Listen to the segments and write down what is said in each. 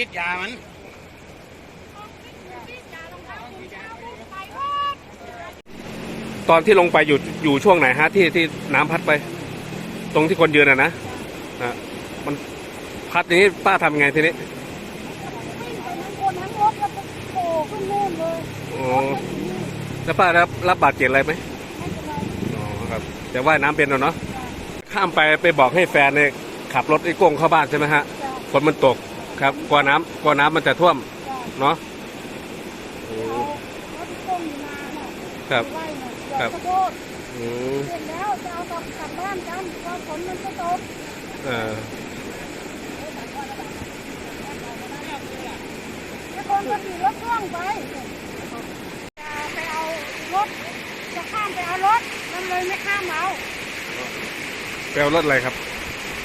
ชิดยามันตอนที่ลงไปอยู่อยู่ช่วงไหนฮะที่ที่น้ำพัดไป ตรงที่คนยืนอะนะอะมันพัดอย่างนี้ป้าทำยังไงทีนี้วิ่งไปทั้งคนทั้งรถแล้วก็โผล่ขึ้นนู่นเลยอ๋อแล้วป้ารับรับบาดเจ็บอะไรไหมไม่เป็นไรอ๋อครับแต่ว่ายน้ำเป็นแล้วเนาะข้ามไปไปบอกให้แฟนเนี่ยขับรถไอ้โก้งเข้าบ้านใช่ไหมฮะจ้ะฝนมันตก ครับกลัวน้ำกลัวน้ำมันจะท่วมจ้ะเนาะโอ้เอารถที่ต้มอยู่นาน่ะครับไล่น่ะครัเดี๋ยบวขอโทษอืมเสร็จแล้วจะเอากลับกลับบ้านกันเพราะฝนมันจะตกเออแล้วคนก็ขี่รถพ่วงไปจะไปเอารถจะข้ามไปเอารถมันเลยไม่ข้ามเอาไปเอารถอะไรครับ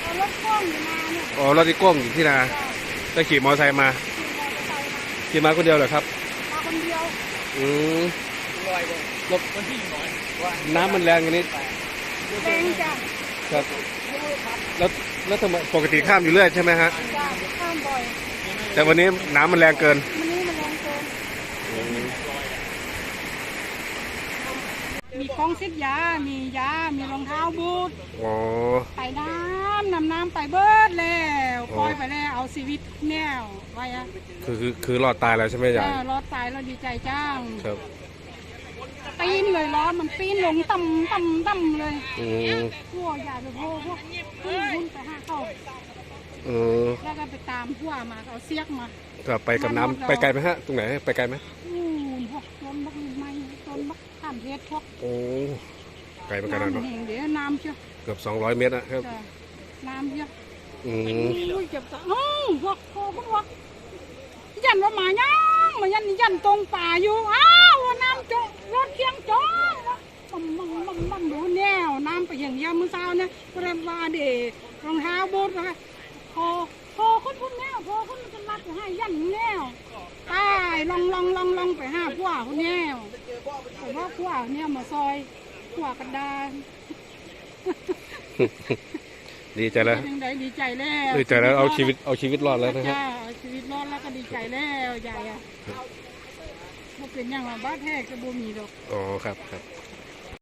เอารถพ่วงอยู่นาเนี่ยอ๋อรถที่โก้งอยู่ที่นา จ้ะ ได้ขี่มอเตอร์ไซค์มาขี่มอเตอร์ไซค์มา ขี่มาคนเดียวเหรอครับ มาคนเดียวอืมลอยเลยรถคนที่น้อยว่าน้ำมันแรงอย่างนี้แรงจ้ะครับ แล้วแล้วทำไมปกติข้ามอยู่เรื่อยใช่ไหมฮะ จ้ะข้ามบ่อย แต่วันนี้น้ำมันแรงเกิน มันนี้มันแรงเกิน มีกล้องซิดยา มียา มีรองเท้าบูทอ๋อไปน้ำนำน้ำไปเบิดแล้วอ๋อปล่อยไปแล้วเอาชีวิตแนวไว้อะคือคือคือรอดตายแล้วใช่ไหมยายเออรอดตายแล้วดีใจจ้างครับปีนเลยร้อนมันปีนลงต่ำต่ำต่ำเลยอืมพวกยาไปพวกพวกขึ้นหุ้นไปห้าเข้าอืมแล้วก็ไปตามพวกมาเอาเสียกมาก็ไปกับน้ำไปไกลไหมฮะ ตรงไหนไปไกลไหมอู้พวกต้นบักไม้ต้ นบักข้ามเพชรพวกโอ้ไกลเหมือนกันนะน้ำเนาะแห้งเดี๋ยวน้ำเชียวเกือบ 200 เมตรนะครับจ้ะน้ำเยอะอืมอุ้ยเจ็บตาอ้าวพวกพวกพวกยันว่าหมายังมายันยันตรงป่าอยู่อ้าวน้ำจงรถเคียงจองบังบังบังบังดูแนวน้ำไปอย่างเงี้ยมื้อเช้าเนี่ยก็เลยว่าเด็รองเท้าบูทนะพอพอคนพุ่นแนวพอคนจะรัดให้ยันแนวตายลองลองลองลองไปห้าพวกคนแนว แต่ว่าพวกเนี่ยมาซอยพวกกันดานดีใจแล้วยังไงดีใจแล้วดีใจแล้วเอาชีวิตเอาชีวิตรอดแล้วนะครับจ้าเอาชีวิตรอดแล้วก็ดีใจแล้วยายอะบ่เป็นอย่างว่าบ้านแท้ก็บ่มีดอกอ๋อครับครับ